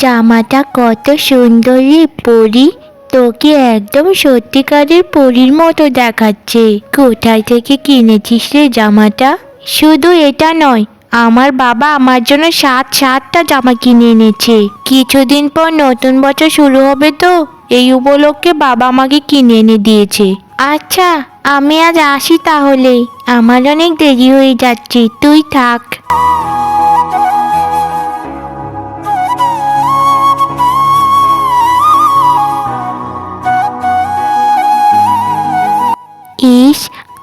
জামাটা কত সুন্দর পরি। তোকে একদম সত্যিকারের পরীর মতো দেখাচ্ছে। কোথায় থেকে কিনেছিস রে জামাটা? শুধু এটা নয়, আমার বাবা আমার জন্য সাত সাতটা জামা কিনে এনেছে। কিছুদিন পর নতুন বছর শুরু হবে তো, এই উপলক্ষে বাবা আমাকে কিনে এনে দিয়েছে। আচ্ছা আমি আজ আসি তাহলে। আমার অনেক দেরি হয়ে যাচ্ছে, তুই থাক।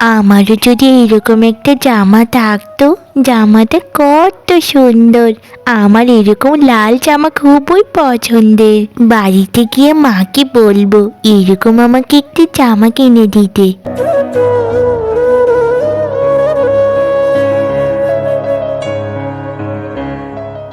আমারও যদি এরকম একটা জামা থাকতো, জামাটা কত সুন্দর। আমার এরকম লাল জামা খুবই পছন্দের। বাড়িতে গিয়ে মাকে বলব, এরকম আমাকে একটি জামা কিনে দিতে।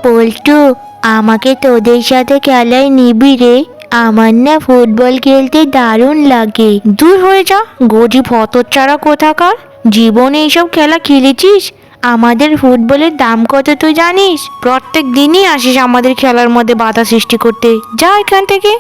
পল্টু, আমাকে তোদের সাথে খেলায় নিবি রে। আমার না ফুটবল খেলতে দারুণ লাগে। দূর হয়ে যা গরিব হতচ্ছাড়া কোথাকার? জীবনে এইসব খেলা খেলেছিস? আমাদের ফুটবলের দাম কত তুই জানিস? প্রত্যেক দিনই আসিস আমাদের খেলার মধ্যে বাধা সৃষ্টি করতে। যা এখান থেকে।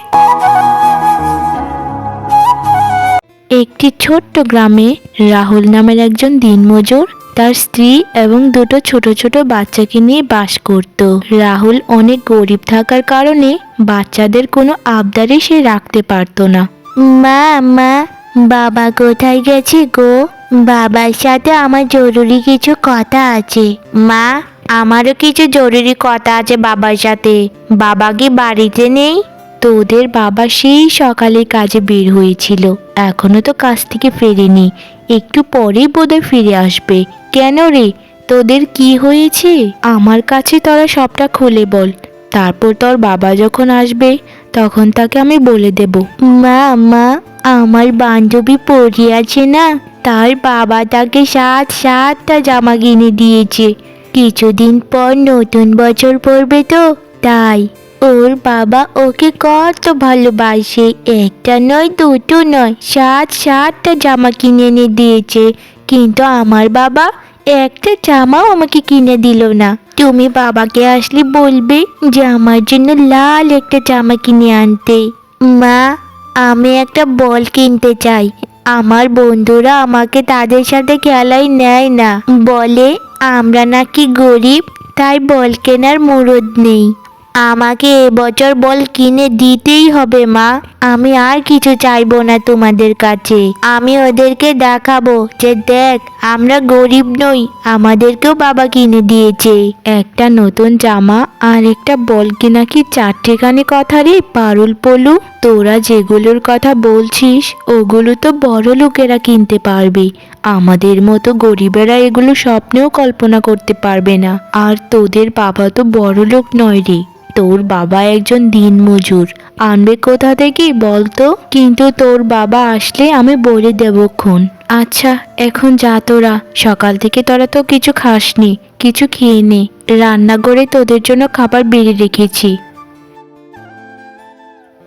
একটি ছোট্ট গ্রামে রাহুল নামের একজন দিনমজুর তার স্ত্রী এবং দুটো ছোট ছোট বাচ্চাকে নিয়ে বাস করত। রাহুল অনেক গরিব থাকার কারণে বাচ্চাদের কোনো আবদারে সে রাখতে পারতো না। মা মা বাবা কোথায় গেছে গো? বাবার সাথে আমার জরুরি কিছু কথা আছে। মা আমারও কিছু জরুরি কথা আছে বাবার সাথে। বাবা কি বাড়িতে নেই? তোদের বাবা সেই সকালে কাজে বের হয়েছিল। এখনও তো কাজ থেকে ফেরেনি। একটু পরেই বোধহয় ফিরে আসবে। কেন রে? তোদের কি হয়েছে? আমার কাছে তোরা সবটা খুলে বল। তারপর তোর বাবা যখন আসবে, তখন তাকে আমি বলে দেব। মা মা, আমার বান্ধবী পড়ি আছে না? তার বাবা তাকে সাত সাতটা জামা কিনে দিয়েছে। কিছুদিন পর নতুন বছর পড়বে তো, তাই। ওর বাবা ওকে কত ভালোবাসে। একটা নয়, দুটো নয়, সাত, সাতটা জামা কিনে এনে দিয়েছে। কিন্তু আমার বাবা একটা জামাও আমাকে কিনে দিল না। তুমি বাবাকে আসলে বলবে যে আমার জন্য লাল একটা জামা কিনে আনতে। মা, আমি একটা বল কিনতে চাই। আমার বন্ধুরা আমাকে তাদের সাথে খেলায় নেয় না। বলে, আমরা নাকি গরিব, তাই বল কেনার মুরদ নেই। আমাকে এবছর বল কিনে দিতেই হবে, মা। আমি আর কিছু চাইব না তোমাদের কাছে। আমি ওদেরকে দেখাবো যে, দেখ, আমরা গরিব নই। আমাদেরকেও বাবা কিনে দিয়েছে। একটা নতুন জামা আর একটা বল কিনা কি চারটেখানি কথা রে, পারুল পলু? তোরা যেগুলোর কথা বলছিস, ওগুলো তো বড় লোকেরা কিনতে পারবে। আমাদের মতো গরিবেরা এগুলো স্বপ্নেও কল্পনা করতে পারবে না। আর তোদের বাবা তো বড় লোক নয় রে। তোর বাবা একজন দিনমজুর। আনবে কোথা থেকে বলতো? কিন্তু তোর বাবা আসলে আমি বলে দেবক্ষণ আচ্ছা এখন যা তোরা। সকাল থেকে তোরা তো কিছু খাসনি, কিছু খেয়ে নে। রান্না করে তোদের জন্য খাবার বেড়ে রেখেছি।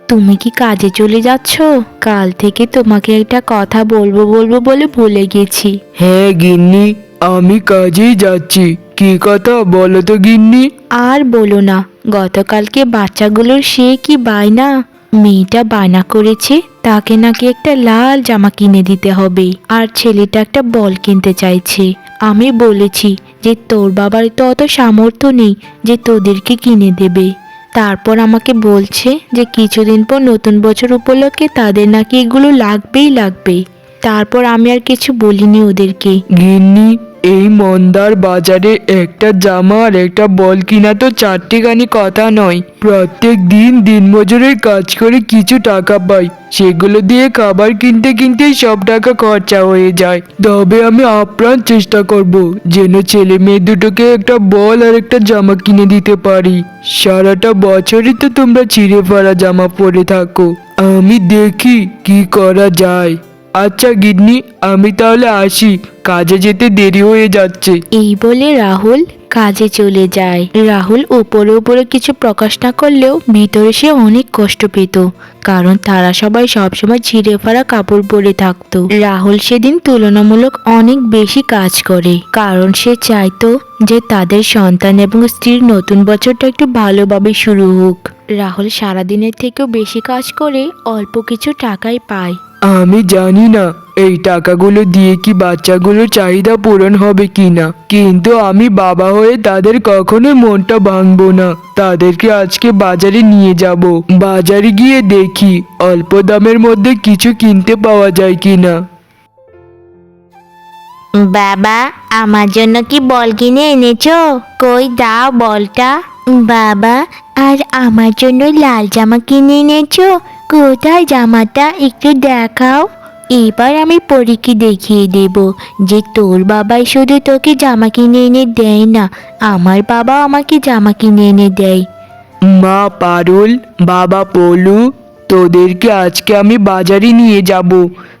তুমি কি কাজে চলে যাচ্ছ? কাল থেকে তোমাকে একটা কথা বলব বলব বলে ভুলে গেছি। হ্যাঁ গিন্নি আমি কাজেই যাচ্ছি। কি কথা বলো তো গিন্নি? আর বলো না গতকালকে বাচ্চাগুলোর সে কি বায়না? মেয়েটা বায়না করেছে তাকে নাকি একটা লাল জামা কিনে দিতে হবে। আর ছেলেটা একটা বল কিনতে চাইছে। আমি বলেছি যে তোর বাবার তো অত সামর্থ্য নেই যে তোদেরকে কিনে দেবে। তারপর আমাকে বলছে যে কিছুদিন পর নতুন বছর উপলক্ষে তাদের নাকি এগুলো লাগবেই লাগবে। তারপর আমি আর কিছু বলিনি ওদেরকে। গিন্নি এই মন্দার বাজারে একটা জামা আর একটা বল কিনা তো চারটেখানি কথা নয়। প্রত্যেক দিন দিনমজুরের কাজ করে কিছু টাকা পাই। সেগুলো দিয়ে খাবার কিনতে কিনতেই সব টাকা খরচা হয়ে যায়। তবে আমি আপ্রাণ চেষ্টা করব যেন ছেলে মেয়ে দুটোকে একটা বল আর একটা জামা কিনে দিতে পারি। সারাটা বছরই তো তোমরা চিড়ে ফাড়া জামা পরে থাকো। আমি দেখি কি করা যায়। আচ্ছা গিন্নি, আমি তাহলে আসি। কাজে যেতে দেরি হয়ে যাচ্ছে। এই বলে রাহুল কাজে চলে যায়। রাহুল উপরে উপরে কিছু প্রকাশ না করলেও ভিতরে সে অনেক কষ্ট পেত, কারণ তারা সবাই সবসময় ছিঁড়ে ফাড়া কাপড় পরে থাকতো। রাহুল সেদিন তুলনামূলক অনেক বেশি কাজ করে, কারণ সে চাইতো যে তাদের সন্তান এবং স্ত্রীর নতুন বছরটা একটু ভালোভাবে শুরু হোক। রাহুল সারাদিনের থেকেও বেশি কাজ করে অল্প কিছু টাকাই পায়। আমি জানি না, এই টাকাগুলো দিয়ে কি বাচ্চাগুলোর চাহিদা পূরণ হবে কি না কিন্তু আমি বাবা হয়ে তাদের কখনোই মনটা ভাঙবো না। তাদেরকে আজকে বাজারে নিয়ে যাব। বাজারে গিয়ে দেখি, অল্প দামের মধ্যে কিছু কিনতে পাওয়া যায় কি না বাবা, আমার জন্য কি বল কিনে এনেছো? কই দাও বলটা। বাবা, আর আমার জন্য লাল জামা কিনে এনেছো? কোথায় জামাটা একটু দেখাও। এবার আমি পরীকে দেখিয়ে দেব যে তোর বাবাই শুধু তোকে জামা কিনে এনে দেয় না আমার বাবা আমাকে জামা কিনে এনে দেয়। মা পারুল বাবা পলু তোদেরকে আজকে আমি বাজারে নিয়ে যাব।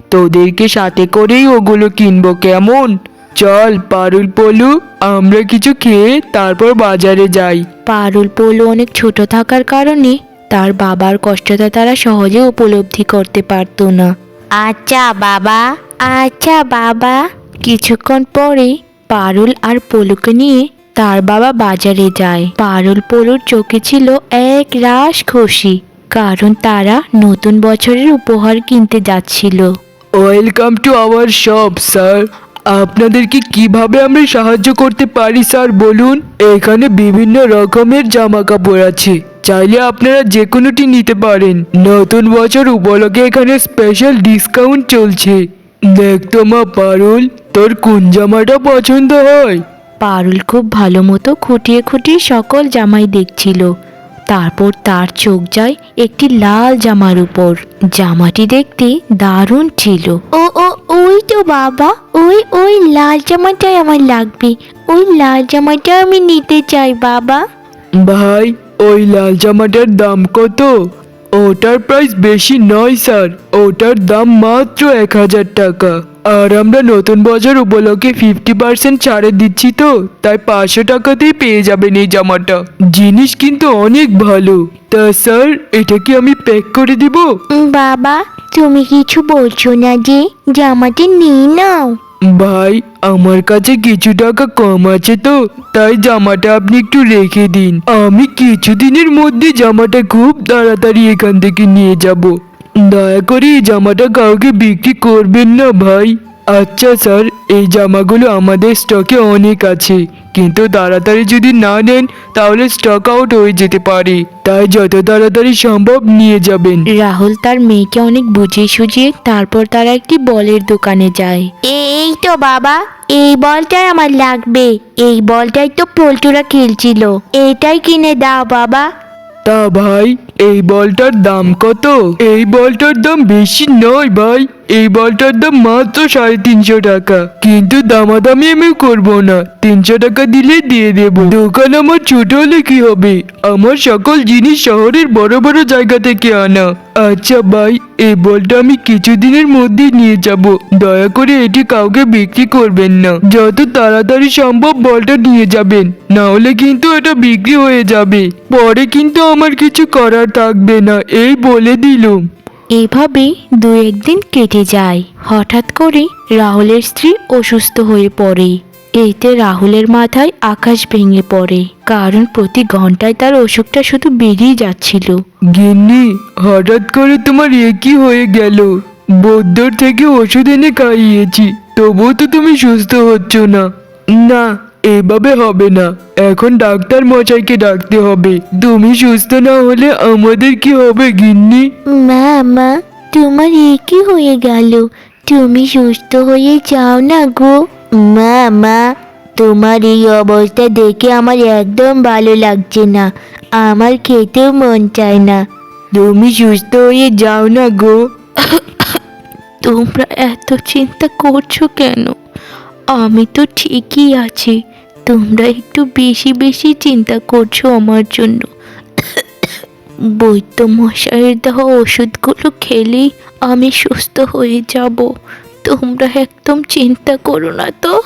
তোদেরকে সাথে করেই ওগুলো কিনবো কেমন? চল পারুল পলু আমরা কিছু খেয়ে তারপর বাজারে যাই। পারুল পলু অনেক ছোট থাকার কারণে তার বাবার কষ্টটা তারা সহজে উপলব্ধি করতে পারতো না। আচ্ছা বাবা। আচ্ছা বাবা। কিছুক্ষণ পরে পারুল আর পলুকে নিয়ে তার বাবা বাজারে যায়। পারুল পলুর চোখে ছিল এক রাস খুশি কারণ তারা নতুন বছরের উপহার কিনতে যাচ্ছিল। Welcome to our shop sir. আপনাদেরকে কীভাবে আমরা সাহায্য করতে পারি স্যার বলুন? এখানে বিভিন্ন রকমের জামা কাপড় আছে। চাইলে আপনারা যে কোনোটি নিতে পারেন। নতুন বছর উপলক্ষে এখানে স্পেশাল ডিসকাউন্ট চলছে। দেখতো মা পারুল তোর কোন জামাটা পছন্দ হয়? পারুল খুব ভালো মতো খুঁটিয়ে খুঁটিয়ে সকল জামাই দেখছিল। তারপর তার চোখ যায় একটি লাল জামার উপর। জামাটি দেখতে দারুণ ছিল। ও ও ওই তো বাবা। ওই ওই লাল জামাটাই আমার লাগবে। ওই লাল জামাটা আমি নিতে চাই বাবা। ভাই ওই লাল জামাটার দাম কত? ওটার প্রাইস বেশি নয় স্যার ওটার দাম মাত্র এক হাজার টাকা। আর আমরা নতুন বছর উপলক্ষে ফিফটি পার্সেন্ট ছাড়ে দিচ্ছি তো, তাই পাঁচশো টাকাতেই পেয়ে যাবেন এই জামাটা। জিনিস কিন্তু অনেক ভালো। তা স্যার এটা কি আমি প্যাক করে দিব? বাবা, তুমি কিছু বলছো না যে জামাটি নিয়ে নাও। ভাই, আমার কাছে কিছু টাকা কম আছে তো, তাই জামাটা আপনি একটু রেখে দিন। আমি কিছুদিনের মধ্যে জামাটা খুব তাড়াতাড়ি এখান থেকে নিয়ে যাব। দয়া করে এই জামাটা কাউকে বিক্রি করবেন না, ভাই। আচ্ছা স্যার এই জামাগুলো আমাদের স্টকে অনেক আছে কিন্তু তাড়াতাড়ি যদি না নেন তাহলে স্টক আউট হয়ে যেতে পারে। তাই যত তাড়াতাড়ি সম্ভব নিয়ে যাবেন। রাহুল তার মেয়েকে অনেক বুঝিয়ে সুঝিয়ে তারপর তারা একটি বলের দোকানে যায়। এই তো বাবা এই বলটাই আমার লাগবে। এই বলটাই তো পল্টুরা খেলছিল। এটাই কিনে দাও বাবা। তা ভাই এই বলটার দাম কত? এই বলটার দাম বেশি নয় ভাই। এই বলটার দাম মাত্র সাড়ে তিনশো টাকা। কিন্তু দামাদামি আমি করব না। তিনশো টাকা দিলে দিয়ে দেব। দোকান আমার ছোট হলে কি হবে? আমার সকল জিনিস শহরের বড় বড় জায়গা থেকে আনা। আচ্ছা ভাই, এই বলটা আমি কিছুদিনের মধ্যে নিয়ে যাব। দয়া করে এটি কাউকে বিক্রি করবেন না। যত তাড়াতাড়ি সম্ভব বলটা নিয়ে যাবেন। না হলে কিন্তু এটা বিক্রি হয়ে যাবে। পরে কিন্তু আমার কিছু করার থাকবে না। এই বলে দিলুম। এভাবে দু একদিন কেটে যায়। হঠাৎ করে রাহুলের স্ত্রী অসুস্থ হয়ে পড়ে। এতে রাহুলের মাথায় আকাশ ভেঙে পড়ে, কারণ প্রতি ঘন্টায় তার অসুখটা শুধু বেরিয়ে যাচ্ছিল। গিন্নি, হঠাৎ করে তোমার এ কি হয়ে গেল? বৌদ্ধর থেকে ওষুধ এনে খাইয়েছি, তবুও তো তুমি সুস্থ হচ্ছ না। না এভাবে হবে না। এখন ডাক্তার মশাইকে ডাকতে হবে। তুমি সুস্থ না হলে আমাদের কি হবে গিন্নি? মা মা তোমার এ কি হয়ে গেল। তুমি সুস্থ হয়ে যাও না গো। মা মা তোমার এই অবস্থা দেখে আমার একদম ভালো লাগছে না। আমার খেতেও মন চায় না। তুমি সুস্থ হয়ে যাও না গো। তোমরা এত চিন্তা করছ কেন? আমি তো ঠিকই আছি। তোমরা একটু বেশি বেশি চিন্তা করছ আমার জন্য। বৈদ্য মশাইয়ের দেওয়া ওষুধগুলো খেলেই আমি সুস্থ হয়ে যাব। তোমরা একদম চিন্তা করো না তো।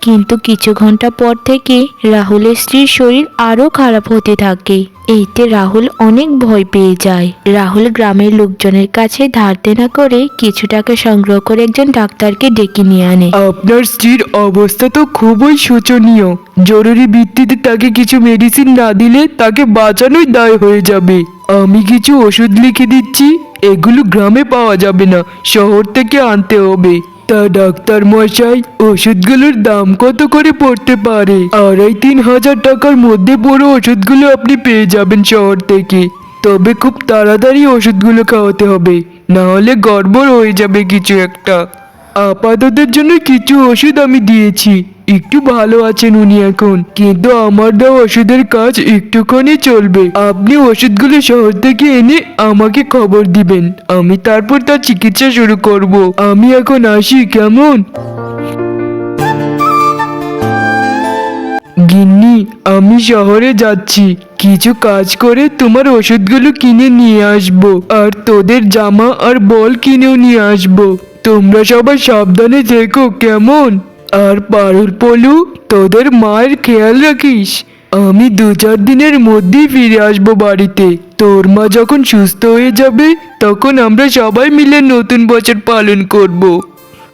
কিন্তু কিছু ঘণ্টা পর থেকে রাহুলের স্ত্রীর শরীর আরও খারাপ হতে থাকে। এতে রাহুল অনেক ভয় পেয়ে যায়। রাহুল গ্রামের লোকজনের কাছে ধার দেনা করে কিছু টাকা সংগ্রহ করে একজন ডাক্তারকে ডেকে নিয়ে আনে। আপনার স্ত্রীর অবস্থা তো খুবই শোচনীয়। জরুরি ভিত্তিতে তাকে কিছু মেডিসিন না দিলে তাকে বাঁচানোই দায় হয়ে যাবে। আমি কিছু ওষুধ লিখে দিচ্ছি, এগুলো গ্রামে পাওয়া যাবে না, শহর থেকে আনতে হবে। তা ডাক্তার মশাই, ওষুধগুলোর দাম কত করে পড়তে পারে? আড়াই তিন হাজার টাকার মধ্যে পুরো ওষুধগুলো আপনি পেয়ে যাবেন শহর থেকে। তবে খুব তাড়াতাড়ি ওষুধগুলো খাওয়াতে হবে না হলে গড়বড় হয়ে যাবে কিছু একটা। আপাততের জন্য কিছু ওষুধ আমি দিয়েছি। একটু ভালো আছেন উনি এখন। কিন্তু আমার দেওয়া ওষুধের কাজ একটুখানি চলবে। আপনি ওষুধগুলো শহর থেকে এনে আমাকে খবর দিবেন। আমি তারপর তার চিকিৎসা শুরু করব। আমি এখন আসি, কেমন? গিন্নি, আমি শহরে যাচ্ছি। কিছু কাজ করে তোমার ওষুধগুলো কিনে নিয়ে আসব। আর তোদের জামা আর বল কিনেও নিয়ে আসব। তোমরা সবাই সাবধানে থেকো, কেমন? আর পারুল পলু, তোদের মায়ের খেয়াল রাখিস। আমি দু চার দিনের মধ্যেই ফিরে আসব বাড়িতে। তোর মা যখন সুস্থ হয়ে যাবে, তখন আমরা সবাই মিলে নতুন বছর পালন করব।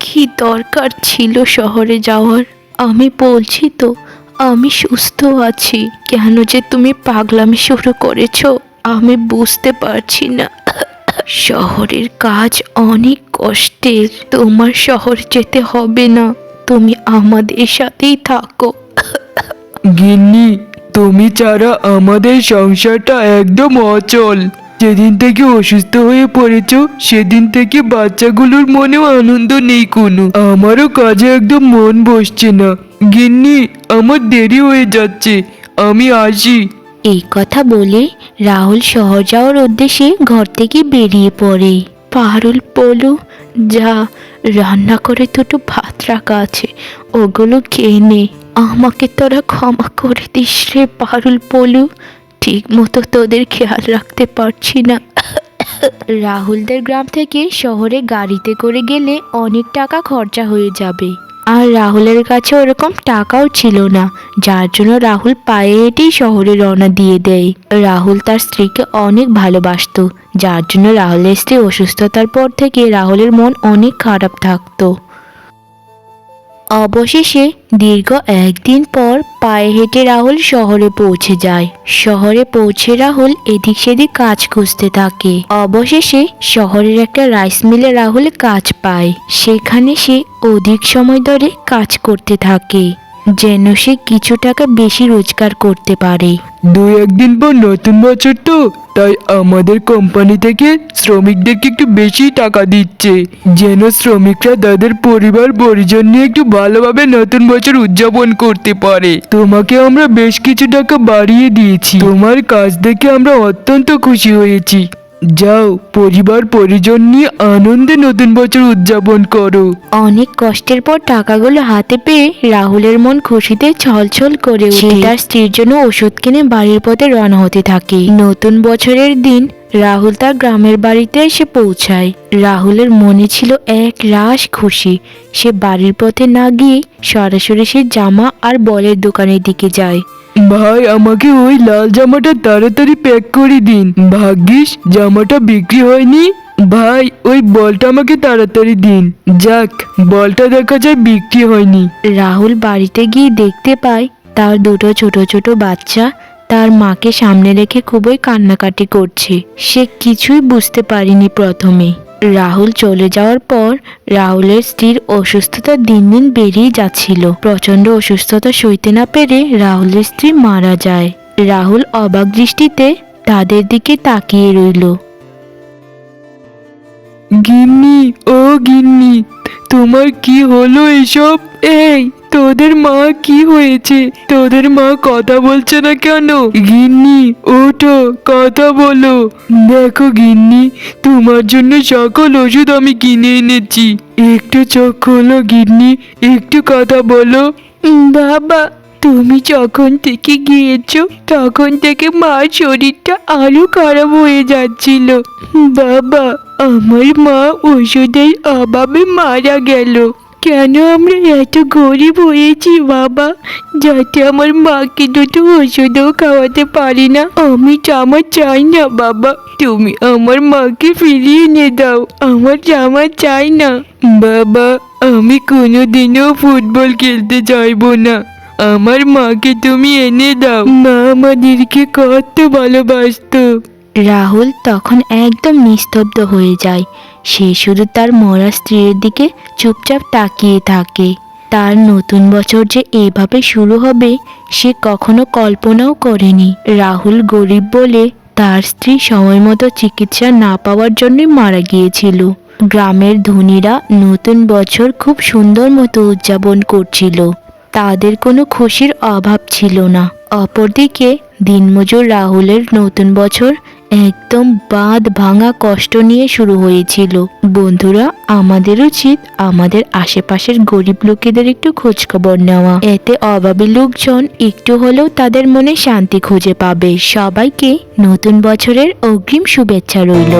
কি দরকার ছিল শহরে যাওয়ার? আমি বলছি তো, আমি সুস্থ আছি। কেন যে তুমি পাগলামি শুরু করেছ, আমি বুঝতে পারছি না। শহরের কাজ অনেক কষ্টের। তোমার শহর যেতে হবে না। তুমি আমাদের সাথেই থাকো। গিন্নি তুমি ছাড়া আমাদের সংসারটা একদম অচল। যেদিন থেকে অসুস্থ হয়ে পড়েছ সেদিন থেকে বাচ্চাগুলোর মনেও আনন্দ নেই কোনো। আমারও কাজে একদম মন বসছে না। গিন্নি আমার দেরি হয়ে যাচ্ছে। আমি আসি। এই কথা বলে রাহুল শহর যাওয়ার উদ্দেশ্যে ঘর থেকে বেরিয়ে পড়ে। পারুল পলু যা রান্না করে দুটো ভাত রাখা আছে। ওগুলো খেয়ে নে। আমাকে তোরা ক্ষমা করে দিস রে পারুল পলু। ঠিক মতো তোদের খেয়াল রাখতে পারছি না। রাহুলদের গ্রাম থেকে শহরে গাড়িতে করে গেলে অনেক টাকা খরচা হয়ে যাবে। আর রাহুলের কাছে ওরকম টাকাও ছিল না, যার জন্য রাহুল পায়ে হেঁটেই শহরে রওনা দিয়ে দেয়। রাহুল তার স্ত্রীকে অনেক ভালোবাসত, যার জন্য রাহুলের স্ত্রী অসুস্থতার পর থেকে রাহুলের মন অনেক খারাপ থাকতো। অবশেষে দীর্ঘ একদিন পর পায়ে হেঁটে রাহুল শহরে পৌঁছে যায়। শহরে পৌঁছে রাহুল এদিক সেদিক কাজ খুঁজতে থাকে। অবশেষে শহরের একটা রাইস মিলে রাহুল কাজ পায়। সেখানে সে অধিক সময় ধরে কাজ করতে থাকে, যেন সে কিছু টাকা বেশি রোজগার করতে পারে। দুই একদিন পর নতুন বছর তো। তাই আমাদের কোম্পানি থেকে শ্রমিকদেরকে একটু বেশি টাকা দিচ্ছে। যেন শ্রমিকরা তাদের পরিবার, পরিজন নিয়ে একটু ভালোভাবে নতুন বছর উদযাপন করতে পারে। তোমাকে আমরা বেশ কিছু টাকা বাড়িয়ে দিয়েছি। তোমার কাজ দেখে আমরা অত্যন্ত খুশি হয়েছি। যাও পরিবার পরিজন নিয়ে আনন্দে নতুন বছর উদযাপন করো। অনেক কষ্টের পর টাকাগুলো হাতে পেয়ে রাহুলের মন খুশিতে ছলছল করে ওঠে তার স্ত্রীর জন্য ওষুধ কিনে বাড়ির পথে রওনা হতে থাকে। নতুন বছরের দিন রাহুল তার গ্রামের বাড়িতে এসে পৌঁছায়। রাহুলের মনে ছিল এক রাস খুশি। সে বাড়ির পথে না গিয়ে সরাসরি সে জামা আর বলের দোকানের দিকে যায়। ভাই, আমাকে ওই লাল জামাটা তাড়াতাড়ি প্যাক করে দিন। ভাগ্যিস, জামাটা বিক্রি হয়নি। ভাই, ওই বলটা আমাকে তাড়াতাড়ি দিন। যাক, বলটা দেখা যায় বিক্রি হয়নি। রাহুল বাড়িতে গিয়ে দেখতে পায়, তার দুটো ছোট ছোট বাচ্চা তার মাকে সামনে রেখে খুবই কান্নাকাটি করছে। সে কিছুই বুঝতে পারেনি প্রথমে। রাহুল চলে যাওয়ার পর রাহুলের স্ত্রীর অসুস্থতা দিন দিন বেড়েই যাচ্ছিল। প্রচণ্ড অসুস্থতা সইতে না পেরে রাহুলের স্ত্রী মারা যায়। রাহুল অবাক দৃষ্টিতে তাদের দিকে তাকিয়ে রইল। গিন্নি, ও গিন্নি, তোমার কি হলো এসব? এই তোদের মা কি হয়েছে? তোদের মা কথা বলছে না কেন? গিন্নি, ওঠো, কথা বলো। দেখো গিন্নি, তোমার জন্য সকল ওষুধ আমি কিনে এনেছি। একটু চোখ খোলো গিন্নি, একটু কথা বলো। বাবা, তুমি যখন থেকে গিয়েছো, তখন থেকে মার শরীরটা আরও খারাপ হয়ে যাচ্ছিল। বাবা, আমার মা ওষুধের অভাবে মারা গেল। কেন আমরা এত গরিব হয়েছি বাবা, যাতে আমার মাকে দুটো ওষুধও খাওয়াতে পারি না। আমি জামা চাই না বাবা, তুমি আমার মাকে ফিরিয়ে এনে দাও, আমার জামা চাই না। বাবা, আমি কোনোদিনও ফুটবল খেলতে চাইব না, আমার মাকে তুমি এনে দাও। মা আমাদেরকে কত ভালোবাসতো। রাহুল তখন একদম নিস্তব্ধ হয়ে যায়। সে শুধু তার মরা স্ত্রীর দিকে চুপচাপ তাকিয়ে থাকে। তার নতুন বছর যে এভাবে শুরু হবে, সে কখনো কল্পনাও করেনি। রাহুল গরিব বলে তার স্ত্রী সময় মতো চিকিৎসা না পাওয়ার জন্যই মারা গিয়েছিল। গ্রামের ধনীরা নতুন বছর খুব সুন্দর মতো উদযাপন করছিল। তাদের কোনো খুশির অভাব ছিল না। অপরদিকে দিনমজুর রাহুলের নতুন বছর একদম বাঁধ ভাঙা কষ্ট নিয়ে শুরু হয়েছিল। বন্ধুরা, আমাদের উচিত আমাদের আশেপাশের গরিব লোকেদের একটু খোঁজখবর নেওয়া। এতে অভাবী লোকজন একটু হলেও তাদের মনে শান্তি খুঁজে পাবে। সবাইকে নতুন বছরের অগ্রিম শুভেচ্ছা রইল।